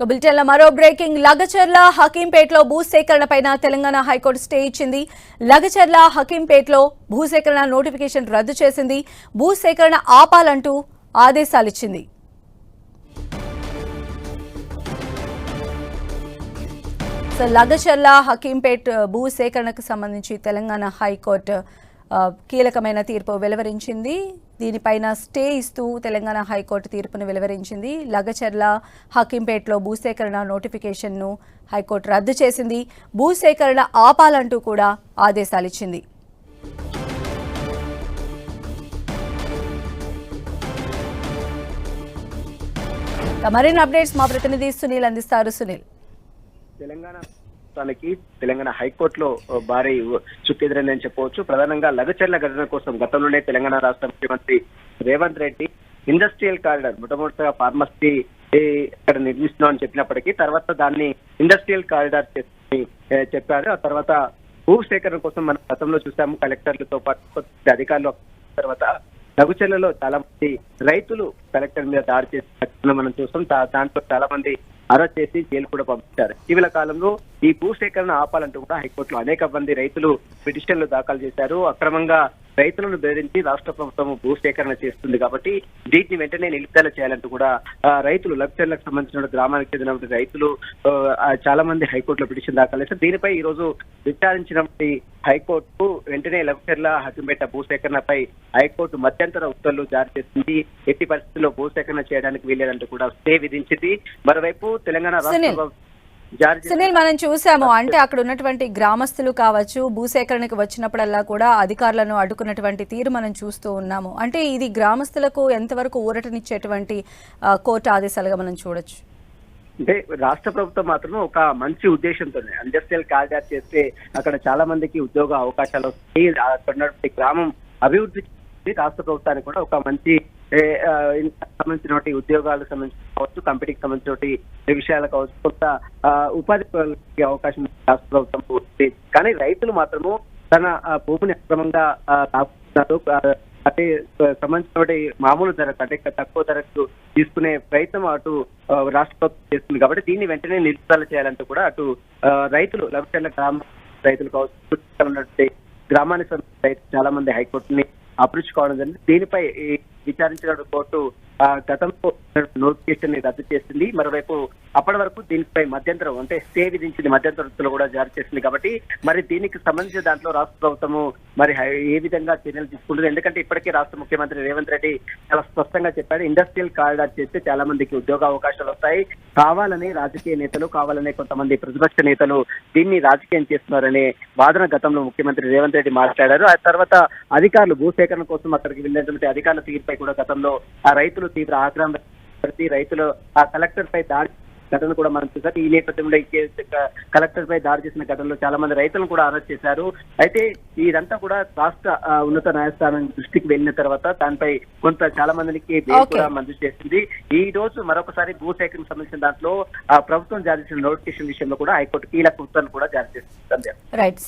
బులెటిన్లో మరో బ్రేకింగ్. లగచర్ల హకీంపేటలో భూసేకరణపై తెలంగాణ హైకోర్టు స్టే ఇచ్చింది. లగచర్ల హకీంపేటలో భూసేకరణ నోటిఫికేషన్ రద్దు చేసింది. భూసేకరణ ఆపాలంటూ ఆదేశాలిచ్చింది. సో లగచర్ల హకీంపేట్ భూసేకరణకు సంబంధించి తెలంగాణ హైకోర్టు కీలకమైన తీర్పు వెలువరించింది. దీనిపైన స్టే ఇస్తూ తెలంగాణ హైకోర్టు తీర్పును వెలువరించింది. లగచర్ల హకీంపేట్లో భూసేకరణ నోటిఫికేషన్ను హైకోర్టు రద్దు చేసింది. భూసేకరణ ఆపాలంటూ కూడా ఆదేశాలు ఇచ్చింది. మరిన్ని అప్డేట్స్ మా ప్రతినిధి సునీల్ అందిస్తారు. సునీల్. తెలంగాణ రాష్ట్రానికి తెలంగాణ హైకోర్టులో భారీ చుక్కెదిరిందని చెప్పవచ్చు. ప్రధానంగా లగచర్ల ఘటన కోసం గతంలోనే తెలంగాణ రాష్ట్ర ముఖ్యమంత్రి రేవంత్ రెడ్డి ఇండస్ట్రియల్ కారిడార్ మొట్టమొదటిగా ఫార్మసీ ఇక్కడ నిర్మిస్తున్నామని చెప్పినప్పటికీ తర్వాత దాన్ని ఇండస్ట్రియల్ కారిడార్ చెప్పారు. ఆ తర్వాత భూ సేకరణ కోసం మనం గతంలో చూసాము కలెక్టర్లతో పాటు అధికారులు తర్వాత లఘుచర్లలో చాలా మంది రైతులు కలెక్టర్ మీద దాడి చేసిన మనం చూస్తాం దాంట్లో చాలా మంది అరెస్ట్ చేసి జైలు కూడా పంపించారు. ఇటీవల కాలంలో ఈ భూసేకరణ ఆపాలంటూ కూడా హైకోర్టులో అనేక మంది రైతులు పిటిషన్లు దాఖలు చేశారు. అక్రమంగా రైతులను బెదిరించి రాష్ట్ర ప్రభుత్వం భూ సేకరణ చేస్తుంది కాబట్టి వీటిని వెంటనే నిలుపుదల చేయాలంటూ కూడా రైతులు లక్షలకు సంబంధించిన గ్రామానికి చెందిన రైతులు చాలా మంది హైకోర్టులో పిటిషన్ దాఖలు చేశారు దీనిపై ఈ రోజు విచారించినటువంటి హైకోర్టు వెంటనే లక్షర్ల హకింపేట భూసేకరణపై హైకోర్టు మధ్యంతర ఉత్తర్వులు జారీ చేసింది. ఎట్టి పరిస్థితుల్లో భూసేకరణ చేయడానికి వీలేదంటూ కూడా స్టే విధించింది. మరోవైపు తెలంగాణ రాష్ట్ర సునీల్. మనం చూసాము. అంటే అక్కడ ఉన్నటువంటి గ్రామస్తులు కావచ్చు భూసేకరణకు వచ్చినప్పుడల్లా కూడా అధికారులను అడ్డుకున్నటువంటి తీరు మనం చూస్తూ ఉన్నాము. అంటే ఇది గ్రామస్తులకు ఎంతవరకు ఊరటనిచ్చేటువంటి కోర్టు ఆదేశాలుగా మనం చూడొచ్చు. అంటే రాష్ట్ర ప్రభుత్వం మాత్రం ఒక మంచి ఉద్దేశంతో ఇండస్ట్రియల్ కారిడార్ చేస్తే అక్కడ చాలా మందికి ఉద్యోగ అవకాశాలు వస్తాయి. అక్కడ గ్రామం అభివృద్ధి రాష్ట్ర ప్రభుత్వానికి కూడా ఒక మంచి సంబంధించిన సంబంధించినటువంటి ఉద్యోగాలకు సంబంధించిన కావచ్చు కంపెనీకి సంబంధించిన విషయాలకు కావచ్చు కొంత ఉపాధి అవకాశం రాష్ట్ర ప్రభుత్వం ఉంది. కానీ రైతులు మాత్రము తన భూమిని అక్రమంగా ఆ, అంటే సంబంధించిన మామూలు ధరకు అంటే తక్కువ ధరకు తీసుకునే ప్రయత్నం అటు రాష్ట్ర ప్రభుత్వం చేస్తుంది. కాబట్టి దీన్ని వెంటనే నిలుపుదల చేయాలంటూ కూడా అటు రైతులు లభించిన గ్రామ రైతులు కావచ్చు గ్రామానికి సంబంధించిన రైతులు చాలా మంది హైకోర్టుని అప్రోచ్ కావడం జరిగింది. దీనిపై విచారించిన కోర్టు. గతంలో నోటిఫికేషన్ని రద్దు చేసింది. మరోవైపు అప్పటి వరకు దీనిపై మధ్యంతరం అంటే స్టే విధించింది మధ్యంతర కూడా జారీ చేసింది కాబట్టి మరి దీనికి సంబంధించిన దాంట్లో రాష్ట్ర ప్రభుత్వము మరి ఏ విధంగా చర్యలు తీసుకుంటుంది? ఎందుకంటే ఇప్పటికే రాష్ట్ర ముఖ్యమంత్రి రేవంత్ రెడ్డి చాలా స్పష్టంగా చెప్పాడు ఇండస్ట్రియల్ కారిడార్ చేస్తే చాలా మందికి ఉద్యోగ అవకాశాలు వస్తాయి. కావాలని రాజకీయ నేతలు కావాలనే కొంతమంది ప్రతిపక్ష నేతలు దీన్ని రాజకీయం చేస్తున్నారనే వాదన గతంలో ముఖ్యమంత్రి రేవంత్ రెడ్డి మాట్లాడారు. ఆ తర్వాత అధికారులు భూసేకరణ కోసం అక్కడికి వెళ్ళినటువంటి అధికారుల తీరుపై కూడా గతంలో ఆ రైతులు తీవ్ర ఆగ్రహం ప్రతి రైతులు ఆ కలెక్టర్ పై దాడి ఘటన కూడా మనం చూసాం. ఈ నేపథ్యంలో కలెక్టర్ పై దాడి చేసిన ఘటనలో చాలా మంది రైతులను కూడా అరెస్ట్ చేశారు. అయితే ఇదంతా కూడా రాష్ట్ర ఉన్నత న్యాయస్థానం దృష్టికి వెళ్ళిన తర్వాత దానిపై కొంత చాలా మందికి బెయిల్. కూడా మంజూరు చేసింది. ఈ రోజు మరొకసారి భూ సేకరణకు సంబంధించిన దాంట్లో ఆ ప్రభుత్వం జారీ చేసిన నోటిఫికేషన్ విషయంలో కూడా హైకోర్టు కీలక ఉత్తర్వులు కూడా జారీ చేసింది. రైట్